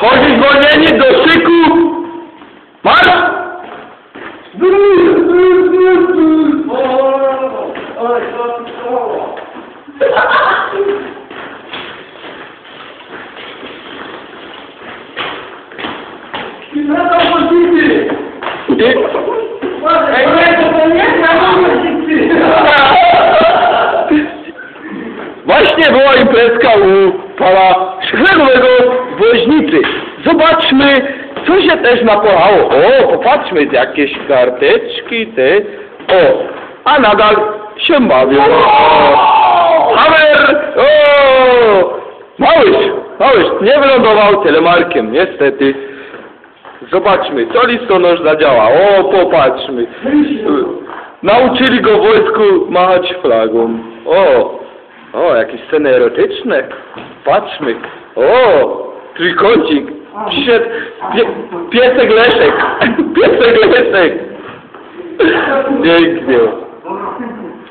Chodzi zwolnienie do szyku! Marsz! I... Ej, Imprezka u pana Szchlerowego w Woźnicy. Zobaczmy, co się też napolało. O, popatrzmy, jakieś karteczki te. O, a nadal się bawią. Hamer! O! Małyś, Małyś, nie wylądował telemarkiem, niestety. Zobaczmy, co listonosz zadziała. O, popatrzmy. Nauczyli go w wojsku machać flagą. O, o, jakieś sceny erotyczne. Patrzmy. O, trójkącik. Przyszedł pie, piesek Leszek. Piesek Leszek. Pięknie.